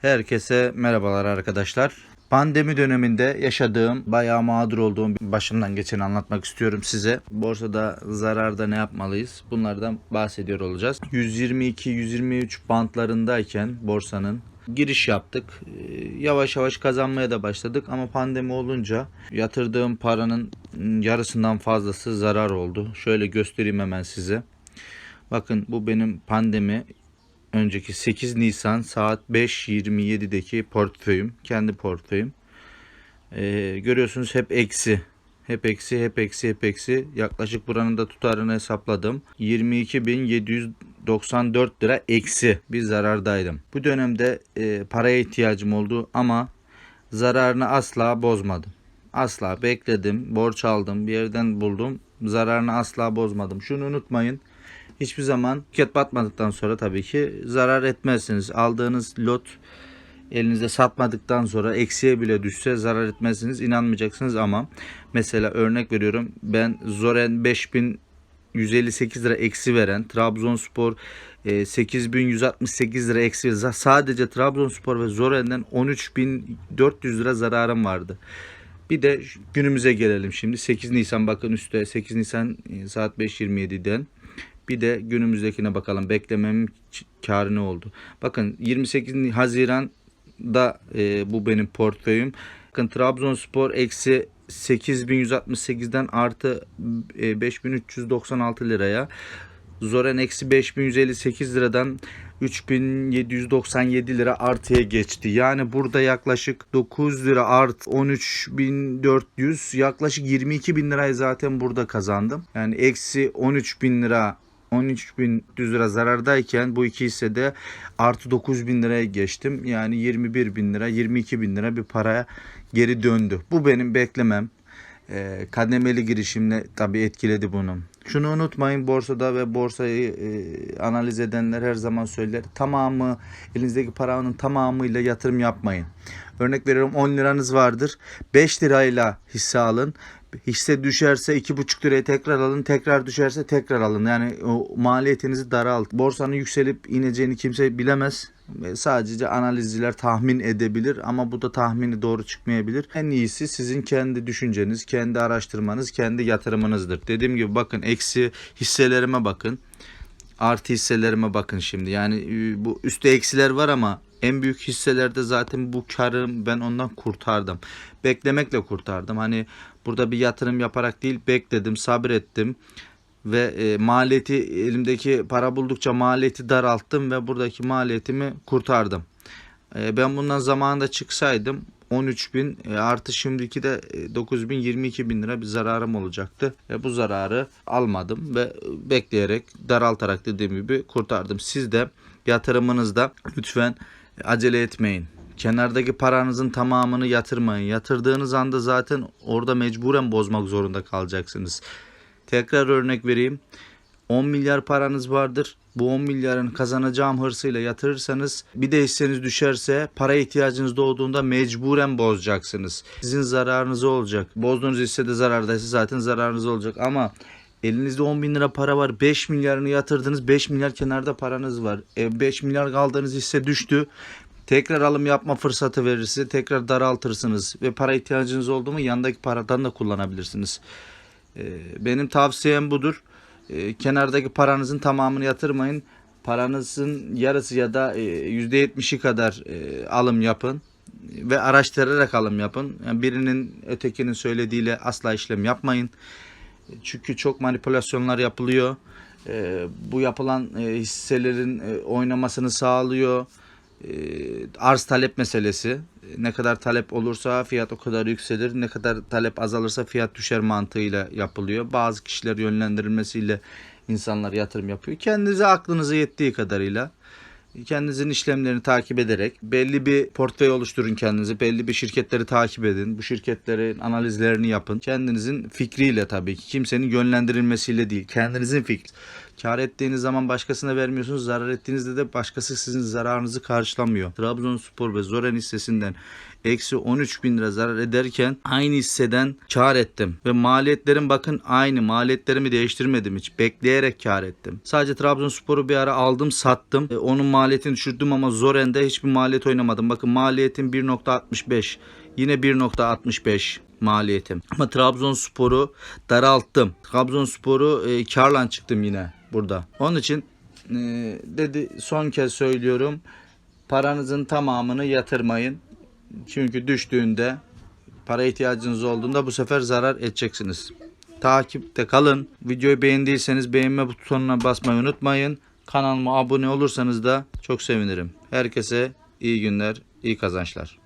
Herkese merhabalar arkadaşlar. Pandemi döneminde yaşadığım, bayağı mağdur olduğum başımdan geçeni anlatmak istiyorum size. Borsada zararda ne yapmalıyız? Bunlardan bahsediyor olacağız. 122-123 bantlarındayken borsanın giriş yaptık. Ee, Yavaş yavaş kazanmaya da başladık ama pandemi olunca yatırdığım paranın yarısından fazlası zarar oldu. Şöyle göstereyim hemen size. Bakın bu benim pandemi önceki 8 Nisan saat 5.27'deki portföyüm. Kendi portföyüm. Ee, görüyorsunuz hep eksi. Hep eksi, hep eksi, hep eksi. Yaklaşık buranın da tutarını hesapladım. 22.794 lira eksi bir zarardaydım. Bu dönemde e, paraya ihtiyacım oldu ama zararını asla bozmadım. Asla bekledim, borç aldım, bir yerden buldum. Zararını asla bozmadım. Şunu unutmayın. Hiçbir zaman tüket batmadıktan sonra tabii ki zarar etmezsiniz. Aldığınız lot elinizde satmadıktan sonra eksiye bile düşse zarar etmezsiniz. İnanmayacaksınız ama mesela örnek veriyorum ben Zoren 5158 lira eksi veren Trabzonspor e, 8168 lira eksi sadece Trabzonspor ve Zoren'den 13400 lira zararım vardı. Bir de günümüze gelelim şimdi. 8 Nisan bakın üstte 8 Nisan e, saat 5.27'den. Bir de günümüzdekine bakalım. Beklememin karı ne oldu? Bakın 28 Haziran'da e, bu benim portföyüm. Bakın Trabzonspor eksi 8168'den artı e, 5396 liraya. Zoren eksi 5158 liradan 3797 lira artıya geçti. Yani burada yaklaşık 9 lira art 13400 yaklaşık 22 bin lirayı zaten burada kazandım. Yani eksi 13 bin lira 13.100 lira zarardayken bu iki hissede artı 9 bin liraya geçtim. Yani 21 bin lira 22 bin lira bir paraya geri döndü. Bu benim beklemem. Ee, kademeli girişimle tabii etkiledi bunu. Şunu unutmayın borsada ve borsayı e, analiz edenler her zaman söyler. Tamamı elinizdeki paranın tamamıyla yatırım yapmayın. Örnek veriyorum 10 liranız vardır. 5 lirayla hisse alın. Hisse düşerse 2,5 liraya tekrar alın. Tekrar düşerse tekrar alın. Yani o maliyetinizi daralt. Borsanın yükselip ineceğini kimse bilemez. Ve Sadece analizciler tahmin edebilir ama bu da tahmini doğru çıkmayabilir. En iyisi sizin kendi düşünceniz, kendi araştırmanız, kendi yatırımınızdır. Dediğim gibi bakın eksi hisselerime bakın. Artı hisselerime bakın şimdi. Yani e, bu üstte eksiler var ama en büyük hisselerde zaten bu karı ben ondan kurtardım. Beklemekle kurtardım. Hani burada bir yatırım yaparak değil bekledim, sabrettim ve e, maliyeti elimdeki para buldukça maliyeti daralttım ve buradaki maliyetimi kurtardım. E, ben bundan zamanında çıksaydım 13 bin e, artı şimdiki de e, 9 bin 22 bin lira bir zararım olacaktı. Ve bu zararı almadım ve e, bekleyerek daraltarak dediğim gibi kurtardım. Siz de yatırımınızda lütfen acele etmeyin. Kenardaki paranızın tamamını yatırmayın. Yatırdığınız anda zaten orada mecburen bozmak zorunda kalacaksınız. Tekrar örnek vereyim. 10 milyar paranız vardır. Bu 10 milyarın kazanacağım hırsıyla yatırırsanız bir de hisseniz düşerse para ihtiyacınız doğduğunda mecburen bozacaksınız. Sizin zararınız olacak. Bozduğunuz hissede zarardaysa zaten zararınız olacak ama elinizde 10 bin lira para var. 5 milyarını yatırdınız. 5 milyar kenarda paranız var. E 5 milyar kaldığınız hisse düştü. Tekrar alım yapma fırsatı verirse tekrar daraltırsınız ve para ihtiyacınız oldu mu yandaki paradan da kullanabilirsiniz. Ee, Benim tavsiyem budur. Ee, Kenardaki paranızın tamamını yatırmayın. Paranızın yarısı ya da e, %70'i kadar e, alım yapın ve araştırarak alım yapın. Yani birinin ötekinin söylediğiyle asla işlem yapmayın. Çünkü çok manipülasyonlar yapılıyor. Ee, Bu yapılan e, hisselerin e, oynamasını sağlıyor. Ee, Arz talep meselesi. E, Ne kadar talep olursa fiyat o kadar yükselir. Ne kadar talep azalırsa fiyat düşer mantığıyla yapılıyor. Bazı kişiler yönlendirilmesiyle insanlar yatırım yapıyor. Kendinize aklınıza yettiği kadarıyla kendinizin işlemlerini takip ederek belli bir portföy oluşturun kendinize. Belli bir şirketleri takip edin. Bu şirketlerin analizlerini yapın. Kendinizin fikriyle tabii ki kimsenin yönlendirilmesiyle değil. Kendinizin fikri. Kar ettiğiniz zaman başkasına vermiyorsunuz. Zarar ettiğinizde de başkası sizin zararınızı karşılamıyor. Trabzonspor ve Zoren hissesinden eksi 13 bin lira zarar ederken aynı hisseden kar ettim. Ve maliyetlerim bakın aynı. Maliyetlerimi değiştirmedim hiç. Bekleyerek kar ettim. Sadece Trabzonspor'u bir ara aldım sattım. E, onun maliyetini düşürdüm ama Zoren'de hiçbir maliyet oynamadım. Bakın maliyetim 1.65. Yine 1.65 maliyetim. Ama Trabzonspor'u daralttım. Trabzonspor'u e, karla çıktım yine burada. Onun için e, dedi son kez söylüyorum. Paranızın tamamını yatırmayın. Çünkü düştüğünde para ihtiyacınız olduğunda bu sefer zarar edeceksiniz. Takipte kalın. Videoyu beğendiyseniz beğenme butonuna basmayı unutmayın. Kanalıma abone olursanız da çok sevinirim. Herkese iyi günler, iyi kazançlar.